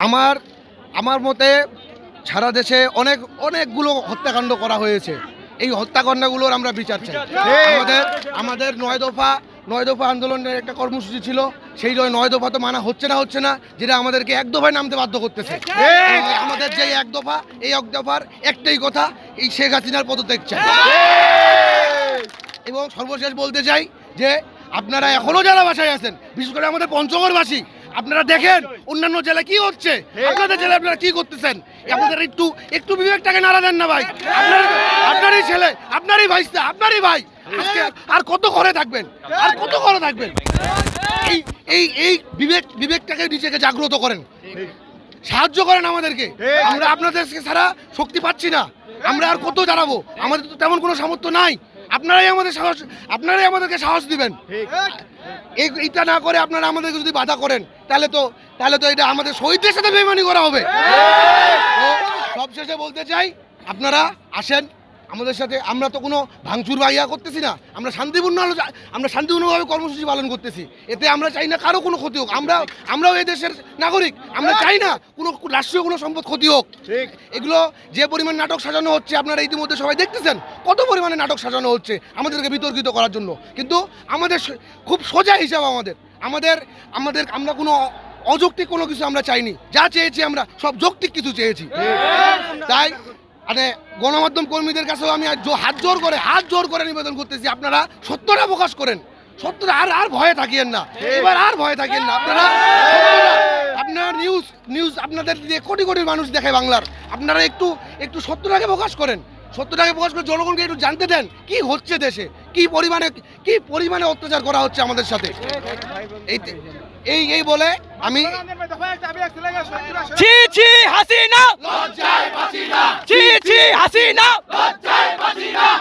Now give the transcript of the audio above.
আমার আমার মতে সারা দেশে অনেক অনেকগুলো হত্যাকাণ্ড করা হয়েছে। এই হত্যাকাণ্ডগুলোর আমরা বিচার চাই। আমাদের আমাদের নয় দফা নয় দফা আন্দোলনের একটা কর্মসূচি ছিল। সেই জন্য নয় দফা তো মানা হচ্ছে না হচ্ছে না যেটা আমাদেরকে এক দফায় নামতে বাধ্য করতেছে। আমাদের যে এক দফা এই এক দফার একটাই কথা এই শেখ হাসিনার পদত্যাগ চাই। এবং সর্বশেষ বলতে চাই যে আপনারা এখনও যারা বাসায় আছেন বিশেষ করে আমাদের পঞ্চগড়বাসী আপনারা দেখেন অন্যান্য জেলায় কি হচ্ছে? আপনাদের জেলায় আপনারা কি করতেছেন? আপনাদের একটু একটু বিবেকটাকে নাড়া দেন না ভাই। আপনারই আপনারই ছেলে আপনারই ভাইস্তা আপনারই ভাই। আর কত করে থাকবেন? আর কত করে থাকবেন? এই এই এই বিবেক বিবেকটাকে নিজেকে জাগ্রত করেন। সাহায্য করেন আমাদেরকে। আমরা আপনাদের ছাড়া শক্তি পাচ্ছি না। আমরা আর কত দাঁড়াবো? আমাদের তো তেমন কোনো সামর্থ্য নাই। আপনারাই আমাদের সাহস আপনারাই আমাদেরকে সাহস দিবেন। এই এইটা না করে আপনারা আমাদেরকে যদি বাধা করেন তাহলে তো তাহলে তো এটা আমাদের শহীদদের সাথে বেমানি করা হবে। সবশেষে বলতে চাই আপনারা আসেন আমাদের সাথে আমরা তো কোনো ভাঙচুর বা ইয়া করতেছি না। আমরা শান্তিপূর্ণ আমরা শান্তিপূর্ণভাবে কর্মসূচি পালন করতেছি। এতে আমরা চাই না কারও কোনো ক্ষতি হোক। আমরা আমরাও এই দেশের নাগরিক। আমরা চাই না কোনো রাষ্ট্রীয় কোনো সম্পদ ক্ষতি হোক। এগুলো যে পরিমাণ নাটক সাজানো হচ্ছে আপনারা ইতিমধ্যে সবাই দেখতেছেন কত পরিমাণে নাটক সাজানো হচ্ছে আমাদেরকে বিতর্কিত করার জন্য। কিন্তু আমাদের খুব সোজা হিসাব আমাদের। আমাদের আমাদের আমরা কোনো অযৌক্তিক কোনো কিছু আমরা চাইনি। যা চেয়েছি আমরা সব যৌক্তিক কিছু চেয়েছি। তাই মানে গণমাধ্যম কর্মীদের কাছেও আমি আজ জো- হাত জোর করে হাত জোর করে নিবেদন করতেছি। আপনারা সত্যটা প্রকাশ করেন। সত্যটা আর আর ভয়ে থাকিয়েন না। এবার আর ভয়ে থাকিয়েন না। আপনারা আপনার নিউজ নিউজ আপনাদের দিয়ে কোটি কোটি মানুষ দেখে বাংলার আপনারা একটু একটু সত্যটাকে প্রকাশ করেন। সত্যটাকে প্রকাশ করে জনগণকে একটু জানতে দেন কি হচ্ছে দেশে? কি পরিমাণে কি পরিমাণে অত্যাচার করা হচ্ছে আমাদের সাথে? এই এই এই বলে আমি ছি ছি হাসিনা! ছি ছি হাসিনা